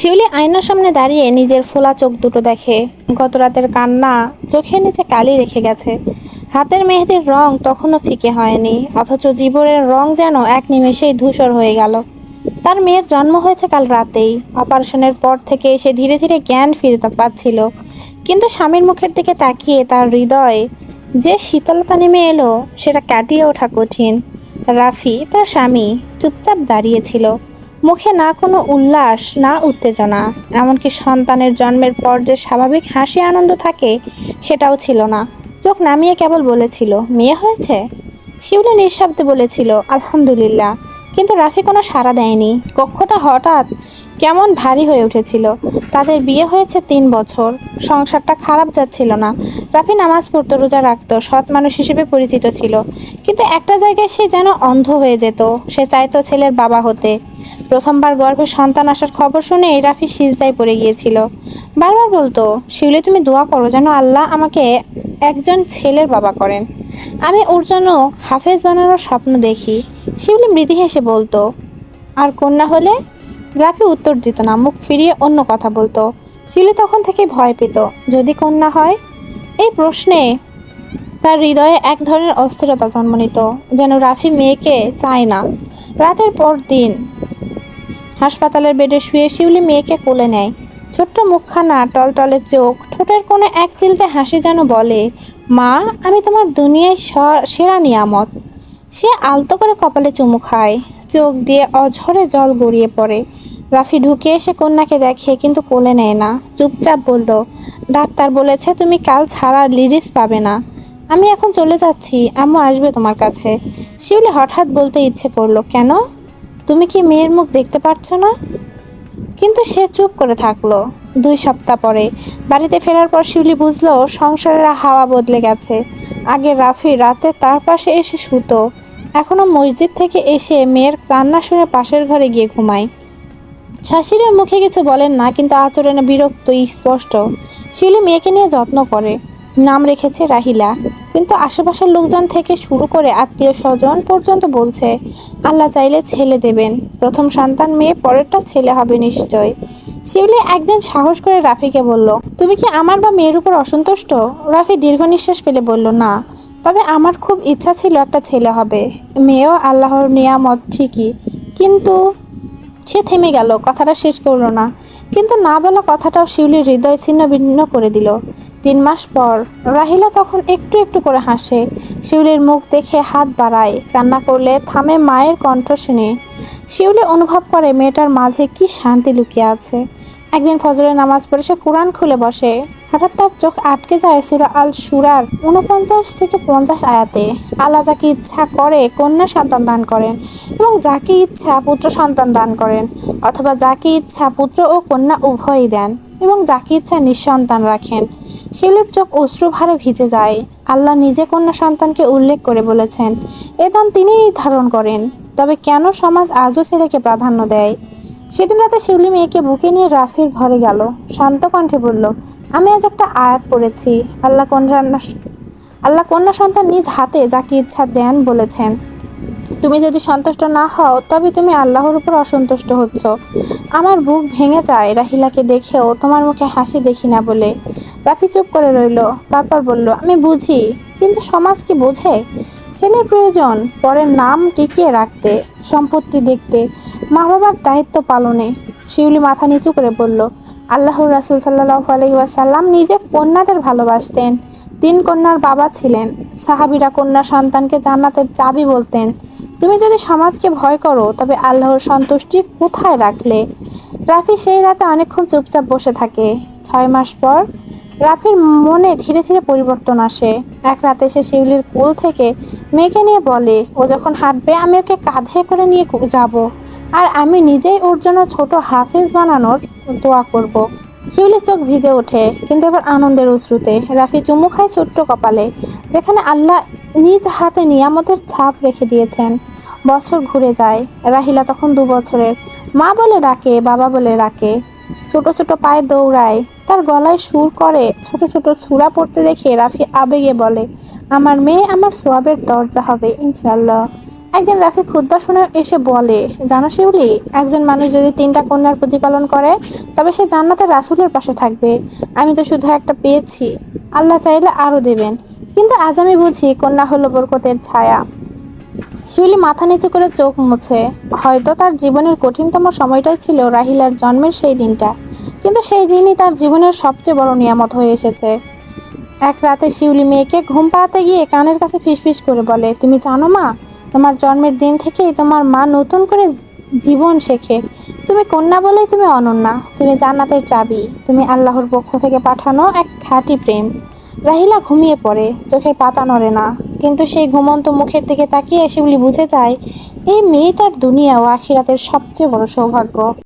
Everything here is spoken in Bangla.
শিউলি আয়নার সামনে দাঁড়িয়ে নিজের ফোলা চোখ দুটো দেখে। গত রাতের কান্না চোখের নিচে কালি রেখে গেছে। হাতের মেহেদির রং তখনও ফিকে হয়নি, অথচ জীবনের রং যেন এক নিমেষেই ধূসর হয়ে গেল। তার মেয়ের জন্ম হয়েছে কাল রাতেই। অপারেশনের পর থেকে সে ধীরে ধীরে জ্ঞান ফিরতে পাচ্ছিল। কিন্তু স্বামীর মুখের দিকে তাকিয়ে তার হৃদয়ে যে শীতলতা নেমে এলো, সেটা কাটিয়ে ওঠা কঠিন। রাফি, তার স্বামী, চুপচাপ দাঁড়িয়েছিল মুখে না কোনো উল্লাস, না উত্তেজনা, এমনকি সন্তানের জন্মের পর যে স্বাভাবিক হাসি আনন্দ থাকে, সেটাও ছিল না। চোখ নামিয়ে কেবল বলেছিল, মেয়ে হয়েছে? শিউলি নিঃশব্দে বলেছিল, আলহামদুলিল্লাহ। কিন্তু রাফি কোনো সাড়া দেয়নি। কক্ষটা হঠাৎ কেমন ভারী হয়ে উঠেছিল। তাদের বিয়ে হয়েছে তিন বছর, সংসারটা খারাপ যাচ্ছিল না। রাফি নামাজ পড়তো, রোজা রাখতো, সৎ মানুষ হিসেবে পরিচিত ছিল। কিন্তু একটা জায়গায় সে যেন অন্ধ হয়ে যেত, সে চাইতো ছেলের বাবা হতে। প্রথমবার গর্ভে সন্তান আসার খবর শুনে রাফি সিজদায় পড়ে গিয়েছিল। বারবার বলতো, শিউলি, তুমি দোয়া করো যেন আল্লাহ আমাকে একজন ছেলের বাবা করেন। আমি ওর জন্য হাফেজ বানানোর স্বপ্ন দেখি। শিউলি মৃদু হেসে বলতো, আর কন্যা হলে? রাফি উত্তর দিত না, মুখ ফিরিয়ে অন্য কথা বলতো। শিউলি তখন থেকে ভয় পেত, যদি কন্যা হয়? এই প্রশ্নে তার হৃদয়ে এক ধরনের অস্থিরতা জন্ম নিত, যেন রাফি মেয়েকে চায় না। রাতের পর দিন হাসপাতালের বেডে শুয়ে শিউলি মেয়েকে কোলে নেয়। ছোট্ট মুখখানা, টলটলে চোখ, ঠোঁটের কোণে এক চিলতে হাসি যেন বলে, মা, আমি তোমার দুনিয়ায় সেরা নিয়ামত। সে আলতো করে কপালে চুমু খায়। চোখ দিয়ে অঝরে জল গড়িয়ে পড়ে। রাফি ঢুকে এসে কন্যাকে দেখে, কিন্তু কোলে নেয় না। চুপচাপ বলল, ডাক্তার বলেছে তুমি কাল ছাড়া লিরিস পাবে না। আমি এখন চলে যাচ্ছি, আম্মু আসবে তোমার কাছে। শিউলি হঠাৎ বলতে ইচ্ছে করল, কেন? তুমি কি মেয়ের মুখ দেখতে পারছ না? কিন্তু সে চুপ করে থাকল। দুই সপ্তাহ পরে বাড়িতে ফেরার পর শিউলি বুঝলো সংসারের হাওয়া বদলে গেছে। আগে রাফি রাতে তার পাশে এসে শুতো। এখনও মসজিদ থেকে এসে মেয়ের কান্না শুনে পাশের ঘরে গিয়ে ঘুমায়। শাশুড়ির মুখে কিছু বলেন না, কিন্তু আচরণে বিরক্ত, স্পষ্ট। শিউলি মেয়েকে নিয়ে যত্ন করে। নাম রেখেছে রাহিলা। কিন্তু আশেপাশের লোকজন থেকে শুরু করে আত্মীয় স্বজন পর্যন্ত বলছে, আল্লাহ চাইলে ছেলে দেবেন। প্রথম সন্তান মেয়ে, পরেরটা ছেলে হবে নিশ্চয়। শিউলি একদিন সাহস করে রাফিকে বলল, তুমি কি আমার বা মেয়ের উপর অসন্তুষ্ট? রাফি দীর্ঘ নিঃশ্বাস ফেলে বলল, না। তবে আমার খুব ইচ্ছা ছিল একটা ছেলে হবে। মেয়েও আল্লাহর নিয়ামত ঠিকই। কিন্তু সে থেমে গেল, কথাটা শেষ করল না। কিন্তু না বলা কথাটাও শিউলির হৃদয় ছিন্ন ভিন্ন করে দিল। তিন মাস পর রাহিলা তখন একটু একটু করে হাসে। শিউলির মুখ দেখে হাত বাড়ায়। কান্না করলে থামে মায়ের কণ্ঠ শুনে শিউলি অনুভব করে মেয়েটার মাঝে কি শান্তি লুকিয়ে আছে। একদিন ফজরের নামাজ পড়ে সে কোরআন খুলে বসে। হঠাৎ তার চোখ আটকে যায় সুরা আল সুরার উনপঞ্চাশ থেকে পঞ্চাশ আয়াতে। আল্লাহ যাকে ইচ্ছা করে কন্যা সন্তান দান করেন এবং যাকে ইচ্ছা পুত্র সন্তান দান করেন অথবা যাকে ইচ্ছা পুত্র ও কন্যা উভয়ই দেন এবং যাকে ইচ্ছা নিঃসন্তান রাখেন। শিলের চোখ অশ্রুভারে ভিজে যায়। আল্লাহ নিজে কন্যা সন্তানকে উল্লেখ করে বলেছেন, এ দান তিনি নির্ধারণ করেন, তবে কেন সমাজ আজও ছেলেকে প্রাধান্য দেয়? সেদিন রাতে শিউলি মেয়েকে বুকে নিয়ে রাফির ঘরে গেল। শান্ত কণ্ঠে বলল, আমি আজ একটা আয়াত পড়েছি। আল্লাহ কন্যা আল্লাহ কন্যা সন্তান নিজ হাতে যাকে ইচ্ছা দেন বলেছেন, তুমি যদি সন্তুষ্ট না হও, তবে তুমি আল্লাহর উপর অসন্তুষ্ট হচ্ছ। আমার বুক ভেঙে যায়, রাহিলাকে দেখেও তোমার মুখে হাসি দেখি না বলে। রাফি চুপ করে রইল, তারপর বলল, আমি বুঝি, কিন্তু সমাজ কি বোঝে? ছেলের প্রয়োজন, পরের নাম টিকিয়ে রাখতে, সম্পত্তি দেখতে মা বাবার দায়িত্ব পালনে। শিউলি মাথা নিচু করে বলল, আল্লাহর রাসুল সাল্লাহ আলহিউসাল্লাম নিজে কন্যাদের ভালোবাসতেন। তিন কন্যার বাবা ছিলেন। সাহাবিরা কন্যা সন্তানকে জান্নাতের চাবি বলতেন। তুমি যদি সমাজকে ভয় করো, তবে আল্লাহর সন্তুষ্টি কোথায় রাখলে? রাফি সেই রাতে অনেকক্ষণ চুপচাপ বসে থাকে। ছয় মাস পর রাফির মনে ধীরে ধীরে পরিবর্তন আসে। এক রাতে সে শিউলির কোল থেকে মেয়েকে নিয়ে বলে, ও যখন হাঁটবে, আমি ওকে কাঁধে করে নিয়ে যাব। আর আমি নিজেই ওর জন্য ছোট হাফেজ বানানোর দোয়া করব। শিউলির চোখ ভিজে ওঠে, কিন্তু এবার আনন্দের অশ্রুতে। রাফি চুমু খায় ছোট্ট কপালে, যেখানে আল্লাহ নিজ হাতে নিয়ামতের ছাপ রেখে দিয়েছেন। বছর ঘুরে যায়, রাহিলা তখন দু বছরের। মা বলে ডাকে, বাবা বলে ডাকে। ছোট ছোট পায়ে দৌড়ায় তার গলায় সুর করে, ছোট ছোট সুরা পড়তে দেখে রাফি আবেগে বলে, আমার মেয়ে আমার সোয়াবের দরজা হবে ইনশাল্লাহ একদিন রাফি খুদ্া শুনে এসে বলে, জানো শিউলি, একজন মানুষ যদি তিনটা কন্যার প্রতিপালন করে, তবে সে জান্নাতের রাসুলের পাশে থাকবে। আমি তো শুধু একটা পেয়েছি, আল্লাহ চাইলে আরও দেবেন, কিন্তু আজ আমি বুঝি কন্যা হলো বরকতের ছায়া। শিউলি মাথা নিচু করে চোখ মুছে। হয়তো তার জীবনের কঠিনতম সময়টাই ছিল রাহিলার জন্মের সেই দিনটা। কিন্তু সেই দিনই তার জীবনের সবচেয়ে বড় নিয়ামত হয়ে এসেছে। এক রাতে শিউলি মেয়েকে ঘুম পাড়াতে গিয়ে কানের কাছে ফিসফিস করে বলে, তুমি জানো মা, তোমার জন্মের দিন থেকেই তোমার মা নতুন করে জীবন শেখে। তুমি কন্যা বলেই তুমি অনন্যা। তুমি জান্নাতের চাবি। তুমি আল্লাহর পক্ষ থেকে পাঠানো এক খাঁটি প্রেম। রাহিলা ঘুমিয়ে পড়ে, চোখের পাতা নড়ে না। কিন্তু সেই ঘুমন্ত মুখের দিকে তাকিয়ে শিউলি বুঝে যায়, এই মেয়ে তার দুনিয়া ও আখিরাতের সবচেয়ে বড় সৌভাগ্য।